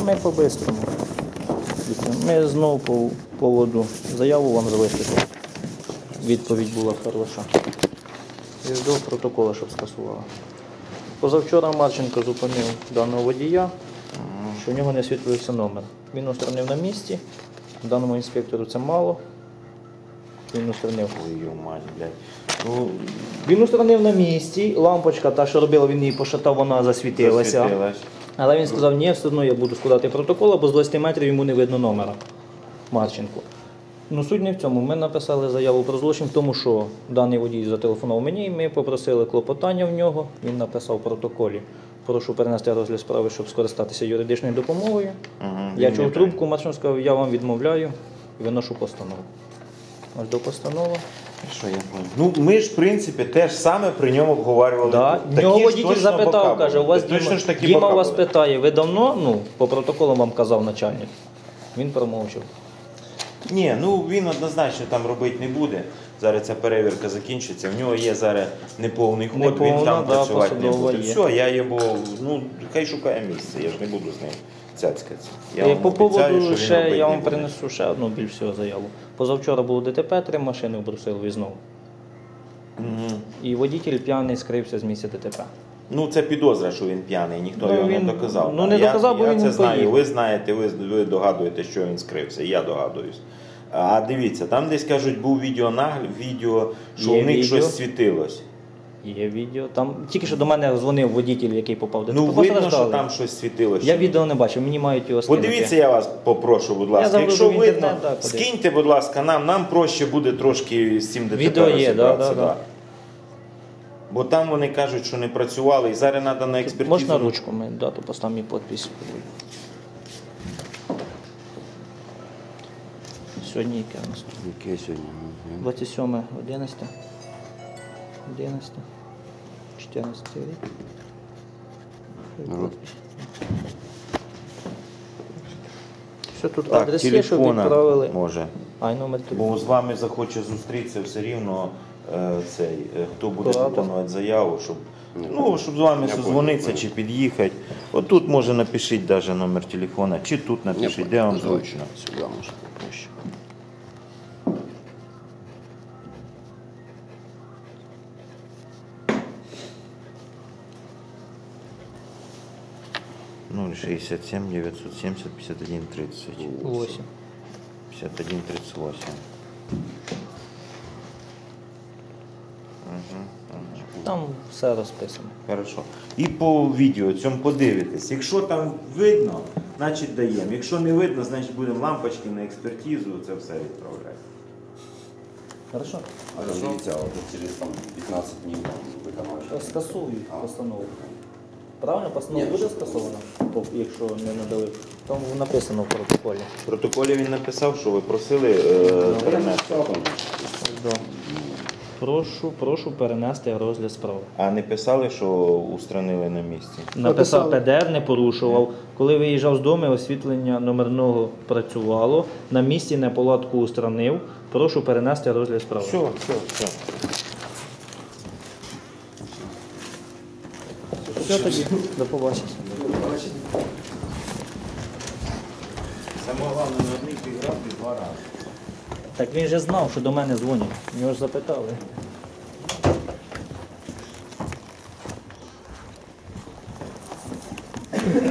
Та ми по-бистрому. Ми знову по поводу заяву вам залишили. Відповідь була хороша. І жду протоколу, щоб скасувала. Позавчора Марченко зупинив даного водія, що в нього не освітлюється номер. Він устранив на місці. Даному інспектору це мало. Він устранив. Ой, мать, блядь. Ну, Він устранив на місці, лампочка, та, що робила, він її пошатав, вона засвітилася. засвітилась. Але він сказав, ні, все одно я буду складати протокол, бо з 20 метрів йому не видно номера Марченку. Ну, суть не в цьому. Ми написали заяву про злочин, в тому що даний водій зателефонував мені, і ми попросили клопотання в нього. Він написав в протоколі. Прошу перенести розгляд справи, щоб скористатися юридичною допомогою. Мгм, Я чув трубку, Марченко сказав, я вам відмовляю і виношу постанову. До постанови. Що я? Ну, ми ж, в принципі, теж саме при ньому обговорювали. Да. Нього ж водій запитав, каже, у вас Точно Діма, ж такі Діма бока вас питає, ви давно, ну, по протоколу вам казав начальник. Він промовчав. Ні, ну він однозначно там робити не буде. Зараз ця перевірка закінчиться. В нього є зараз неповний ход, він там да, працювати не буде. є. Все, я його, ну, хай шукає місце, я ж не буду з ним цяцькатися. Я Е, вам По обіцяю, поводу що він ще робити я не вам буде. принесу ще одну більш всього заяву. Позавчора було ДТП, три машини в Брусилові знову. І водитель п'яний скрився з місця ДТП. Ну, це підозра, що він п'яний, ніхто Ну, його він- не доказав. ну, не я, доказав, бо я він це не знаю. поїхав. Ви знаєте, ви, ви догадуєте, що він скрився, я догадуюсь. А дивіться, там десь кажуть, був відеонагляд, відео, що Є у них відео. щось світилось. Є відео. Там тільки що до мене дзвонив водитель, який попав ДТП. Ну, видно, що там щось світилось. Я відео не бачив, мені мають його скинути. Подивіться, я вас попрошу, будь ласка. загружу Якщо видно, да, скиньте, будь ласка, нам, нам проще буде трошки з цим ДТП Відео є, да, да, да. Бо там вони кажуть, що не працювали, і зараз треба на експертизу. Можна ручку, ми дату поставимо і підпис. Сьогодні яке у нас? Яке сьогодні? 27, 11, 11, 14 рік. Народ. Все тут Так, адрес є, щоб телефона відправили. може. А й номер телефону. Бо з вами захоче зустрітися все рівно е, цей, е, хто буде виконувати заяву, щоб, ну, щоб з вами Я созвонитися чи під'їхати. От тут може напишіть навіть номер телефона, чи тут напишіть, де вам зручно. Сюди може проще. Ну, 67 970 51 30. 8. 51 38. Там все розписано. Хорошо. І по відео цьому подивитесь. Якщо там видно, значить даємо. Якщо не видно, значить будемо лампочки на експертизу, це все відправляти. Хорошо? А от через там 15 днів там. Скасують постанову. Правильно, постанова буде скасована, якщо не надали. Там написано в протоколі. В протоколі він написав, що ви просили е, перенести. Да. Прошу, прошу перенести розгляд справи. А не писали, що устранили на місці. Написав ПДР, не порушував. Коли виїжджав з дому, освітлення номерного працювало. На місці неполадку устранив. Прошу перенести розгляд справи. Все, все, все. Все тоді. До побачення. Саме головне на одній півграв два рази. Так він же знав, що до мене дзвонять. Його ж запитали.